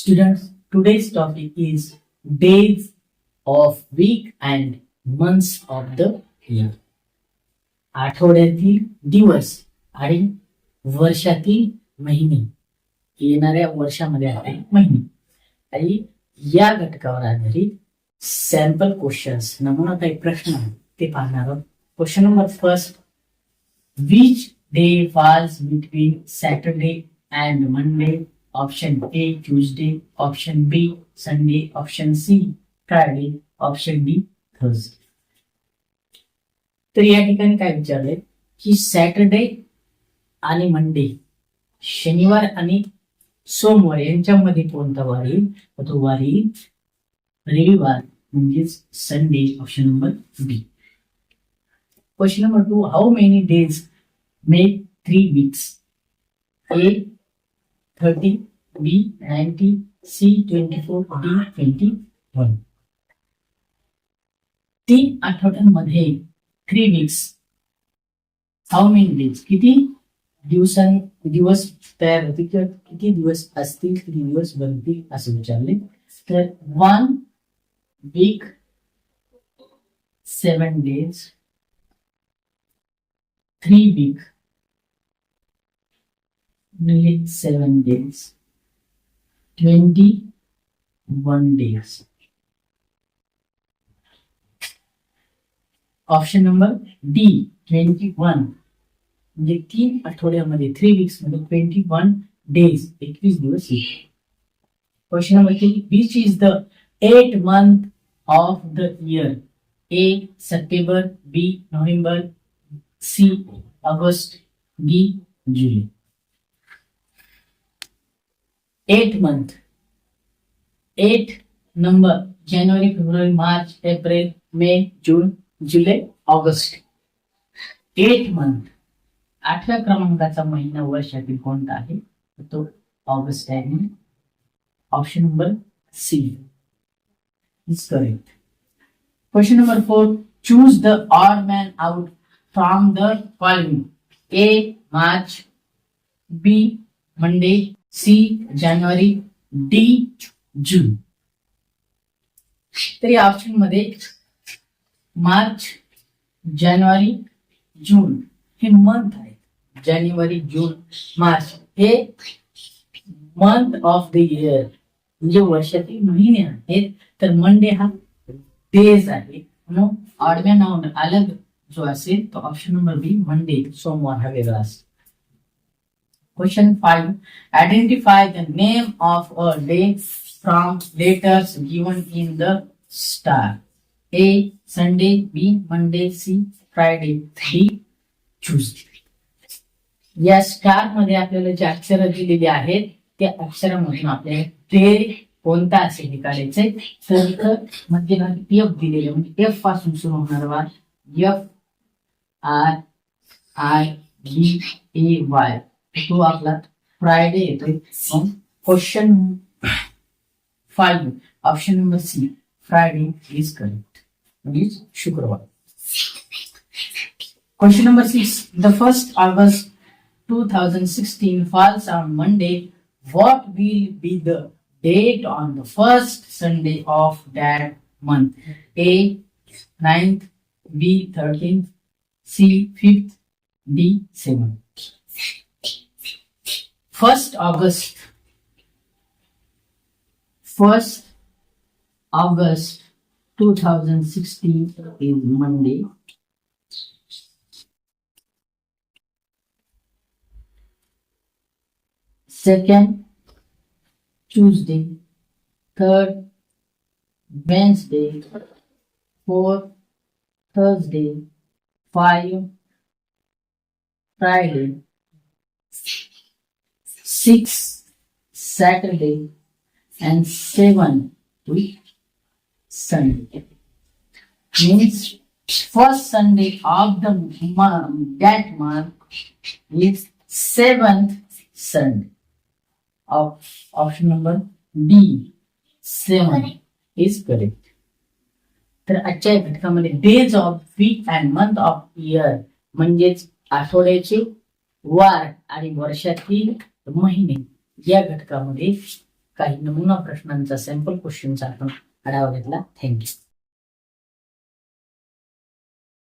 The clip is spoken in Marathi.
Students, today's topic is days of week and months of the year. आठवड्यातील दिवस आणि वर्षातील महिने. येणाऱ्या वर्षामध्ये आहे महिने. आणि या घटकावर आधारित सॅम्पल क्वेश्चन्स नमुना काही प्रश्न ते पाहणार आहोत. Question number first which day falls between Saturday and Monday option A Tuesday option B Sunday option C Friday option D Thursday. तर या ठिकाणी काय विचारलंय? की सॅटरडे आणि मंडे शनिवार आणि सोमवार यांच्यामध्ये कोणता वार येईल? तो वार येईल रविवार म्हणजेच Sunday option number B. Question number two how many days make three weeks A thirty B ninety C twenty four D twenty one तीन आठवड्यांमध्ये three weeks how many days किती दिवसां दिवस तयार होते किंवा किती दिवस असतील किती दिवस बनतील असं विचारले. तर one week seven days three week nearly seven days, 21 days. Option number D twenty one म्हणजे तीन आठवड्यामध्ये थ्री वीक्समध्ये ट्वेंटी वन डेज एकवीस दिवस. येईल question number three which is the eight month of the year A September B November C August D July eight month eight number January February March April May June July August eight month आठव्या क्रमांकाचा महिना वर्षातील कोणता आहे? तो ऑगस्ट आहे. Option number C is correct question number four choose the odd man out from the following A March B Monday C January D June. तर या ऑप्शनमध्ये मार्च जानेवारी जून हे मंथ आहेत. जानेवारी जून मार्च हे मंथ ऑफ द इयर म्हणजे वर्षातील महिने आहेत. तर मंडे हा डेज आहे. म्हणून आडव्या नाव अलग जो असेल तो ऑप्शन नंबर बी मंडे सोमवार हा वेगळा असेल. Question 5. Identify the name of a day from letters given in the star. A. Sunday. B. Monday. C. Friday. D. Tuesday. या स्टारमध्ये आपल्याला जे अक्षर दिलेली आहेत त्या अक्षरामधून आपल्याला ते कोणता असेल हे काढायचंय तर इथं मध्यभागी एफ दिलेले म्हणजे एफ म्हणजे पासून सुरू होणार वा F R I B A Y to upload Friday the question five option number C Friday is correct. Please. Shukravar. Question number six. The first August 2016 falls on Monday. What will be the date on the first Sunday of that month? A 9th, B 13th, C 5th, D 7th. First August. First August 2016 is Monday. Second Tuesday. Third Wednesday. Fourth Thursday. Five Friday. Six Saturday and seven week Sunday. Means first Sunday of the month, that month is seventh Sunday. Of option number D, seven is correct. तर आजच्या घटकामध्ये days of week and month of year म्हणजेच आठवड्याचे वार आणि वर्षातील महिने या घटकामध्ये काही नमुना प्रश्नांचा सॅम्पल क्वेश्चनचा आपण आढावा घेतला. थँक्यू